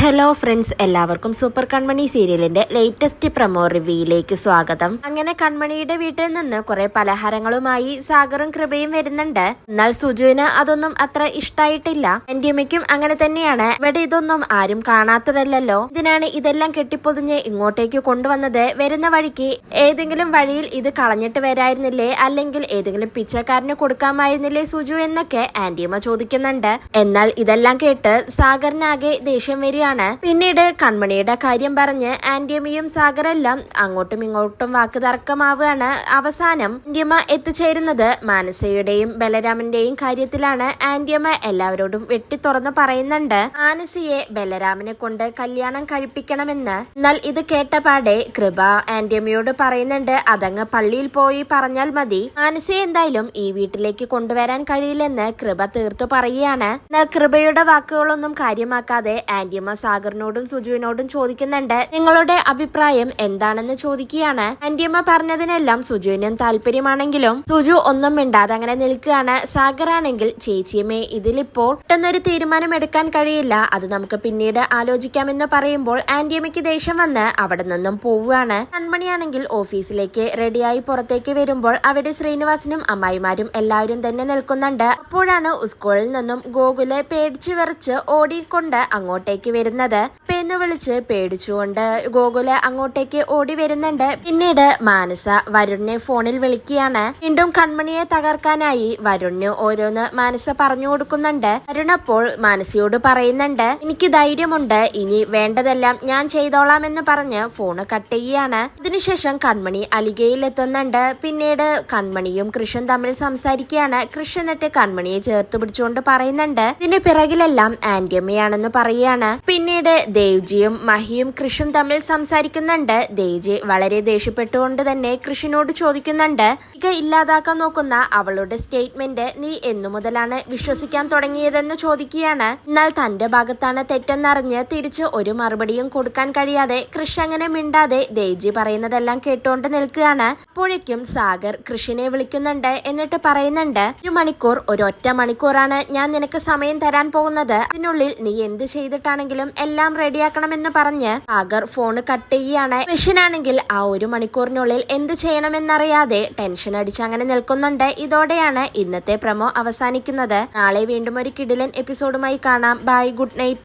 Hello friends എല്ലാവർക്കും super Kanmani സീരിയലിന്റെ latest promo റിവ്യൂയിലേക്ക് സ്വാഗതം. അങ്ങനെ കൺമണിയുടെ വീട്ടിൽ നിന്ന് കുറെ പലഹാരങ്ങളുമായി സാഗറും കൃപയും വരുന്നുണ്ട്. എന്നാൽ സുജുവിന് അതൊന്നും അത്ര ഇഷ്ടായിട്ടില്ല. എന്റെ അമ്മയ്ക്കും അങ്ങനെ തന്നെയാണ്. ഇവിടെ ഇതൊന്നും ആരും കാണാത്തതല്ലല്ലോ. ഇതിനാണ് ഇതെല്ലാം കെട്ടിപ്പൊതിഞ്ഞ് ഇങ്ങോട്ടേക്ക് കൊണ്ടുവന്നത്. വരുന്ന വഴിക്ക് ഏതെങ്കിലും വഴിയിൽ ഇത് കളഞ്ഞിട്ട് വരായിരുന്നില്ലേ? അല്ലെങ്കിൽ ഏതെങ്കിലും പിച്ചക്കാരന് കൊടുക്കാമായിരുന്നില്ലേ സുജു എന്നൊക്കെ ആന്റിയമ്മ ചോദിക്കുന്നുണ്ട്. എന്നാൽ ഇതെല്ലാം കേട്ട് സാഗറിനാകെ ദേഷ്യം വരികയാണ് പിന്നീട് കൺമണിയുടെ കാര്യം പറഞ്ഞ് ആന്റിയമ്മയും സാഗറെല്ലാം അങ്ങോട്ടും ഇങ്ങോട്ടും വാക്ക് തർക്കമാവുകയാണ്. അവസാനം ആന്റിയമ്മ എത്തിച്ചേരുന്നത് മാനസയുടെയും ബലരാമന്റെയും കാര്യത്തിലാണ്. ആന്റിയമ്മ എല്ലാവരോടും വെട്ടി തുറന്ന് പറയുന്നുണ്ട് മാനസിയെ ബലരാമനെ കൊണ്ട് കല്യാണം കഴിപ്പിക്കണമെന്ന്. എന്നാൽ ഇത് കേട്ട പാടെ കൃപ ആന്റിയമ്മയോട് പറയുന്നുണ്ട് അതങ്ങ് പള്ളിയിൽ പോയി പറഞ്ഞാൽ മതി. മാനസിയെ എന്തായാലും ഈ വീട്ടിലേക്ക് കൊണ്ടുവരാൻ കഴിയില്ലെന്ന് കൃപ തീർത്തു പറയുകയാണ്. എന്നാൽ കൃപയുടെ വാക്കുകളൊന്നും കാര്യമാക്കാതെ ആന്റിയമ്മ സാഗറിനോടും സുജുവിനോടും ചോദിക്കുന്നുണ്ട്. നിങ്ങളുടെ അഭിപ്രായം എന്താണെന്ന് ചോദിക്കുകയാണ്. ആന്റിയമ്മ പറഞ്ഞതിനെല്ലാം സുജുവിനും താല്പര്യമാണെങ്കിലും സുജു ഒന്നും മിണ്ടാതെ അങ്ങനെ നിൽക്കുകയാണ്. സാഗർ ആണെങ്കിൽ ചേച്ചിയമ്മേ ഇതിലിപ്പോൾ പെട്ടെന്നൊരു തീരുമാനം എടുക്കാൻ കഴിയില്ല. അത് നമുക്ക് പിന്നീട് ആലോചിക്കാമെന്ന് പറയുമ്പോൾ ആന്റിയമ്മയ്ക്ക് ദേഷ്യം വന്ന് അവിടെ നിന്നും പോവുകയാണ്. കൺമണിയാണെങ്കിൽ ഓഫീസിലേക്ക് റെഡിയായി പുറത്തേക്ക് വരുമ്പോൾ അവിടെ ശ്രീനിവാസനും അമ്മായിമാരും എല്ലാവരും തന്നെ നിൽക്കുന്നുണ്ട്. അപ്പോഴാണ് സ്കൂളിൽ നിന്നും ഗോകുലെ പേടിച്ചു വിറച്ച് ഓടിക്കൊണ്ട് അങ്ങോട്ടേക്ക് വരുന്നത്. വരുന്നത് എന്ന് വിളിച്ച് പേടിച്ചുകൊണ്ട് ഗോകുല അങ്ങോട്ടേക്ക് ഓടി വരുന്നുണ്ട്. പിന്നീട് മാനസ വരുണിനെ ഫോണിൽ വിളിക്കുകയാണ്. വീണ്ടും കൺമണിയെ തകർക്കാനായി വരുണിന് ഓരോന്ന് മാനസ പറഞ്ഞു കൊടുക്കുന്നുണ്ട്. വരുൺ അപ്പോൾ മാനസയോട് പറയുന്നുണ്ട് എനിക്ക് ധൈര്യമുണ്ട്. ഇനി വേണ്ടതെല്ലാം ഞാൻ ചെയ്തോളാം എന്ന് പറഞ്ഞ് ഫോണ് കട്ട് ചെയ്യുകയാണ് ഇതിനുശേഷം കൺമണി അലികയിൽ എത്തുന്നുണ്ട് പിന്നീട് കൺമണിയും കൃഷ്ണൻ തമ്മിൽ സംസാരിക്കുകയാണ്. കൃഷ്ണൻ എന്നിട്ട് കൺമണിയെ ചേർത്ത് പിടിച്ചുകൊണ്ട് പറയുന്നുണ്ട് ഇതിന്റെ പിറകിലെല്ലാം ആന്റിയമ്മയാണെന്ന് പറയുകയാണ്. പിന്നീട് ദേവ്ജിയും മഹിയും കൃഷും തമ്മിൽ സംസാരിക്കുന്നുണ്ട്. ദേവ്ജി വളരെ ദേഷ്യപ്പെട്ടുകൊണ്ട് തന്നെ കൃഷിനോട് ചോദിക്കുന്നുണ്ട്. ഇക ഇല്ലാതാക്കാൻ നോക്കുന്ന അവളുടെ സ്റ്റേറ്റ്മെന്റ് നീ എന്നു മുതലാണ് വിശ്വസിക്കാൻ തുടങ്ങിയതെന്ന് ചോദിക്കുകയാണ്. എന്നാൽ തന്റെ ഭാഗത്താണ് തെറ്റെന്നറിഞ്ഞ് തിരിച്ച് ഒരു മറുപടിയും കൊടുക്കാൻ കഴിയാതെ കൃഷി അങ്ങനെ മിണ്ടാതെ ദേവ്ജി പറയുന്നതെല്ലാം കേട്ടുകൊണ്ട് നിൽക്കുകയാണ്. അപ്പോഴേക്കും സാഗർ കൃഷിനെ വിളിക്കുന്നുണ്ട് എന്നിട്ട് പറയുന്നുണ്ട് ഒരു മണിക്കൂർ ഒരൊറ്റ മണിക്കൂറാണ് ഞാൻ നിനക്ക് സമയം തരാൻ പോകുന്നത്. അതിനുള്ളിൽ നീ എന്ത് ചെയ്തിട്ടാണെങ്കിലും എല്ലാം റെഡിയാക്കണമെന്ന് പറഞ്ഞ് സാഗർ ഫോൺ കട്ട് ചെയ്യുകയാണ് കൃഷിനാണെങ്കിൽ ആ ഒരു മണിക്കൂറിനുള്ളിൽ എന്ത് ചെയ്യണമെന്നറിയാതെ ടെൻഷൻ അടിച്ച് അങ്ങനെ നിൽക്കുന്നുണ്ട്. ഇതോടെയാണ് ഇന്നത്തെ പ്രമോ അവസാനിക്കുന്നത്. നാളെ വീണ്ടും ഒരു കിടിലൻ എപ്പിസോഡുമായി കാണാം. Bye good night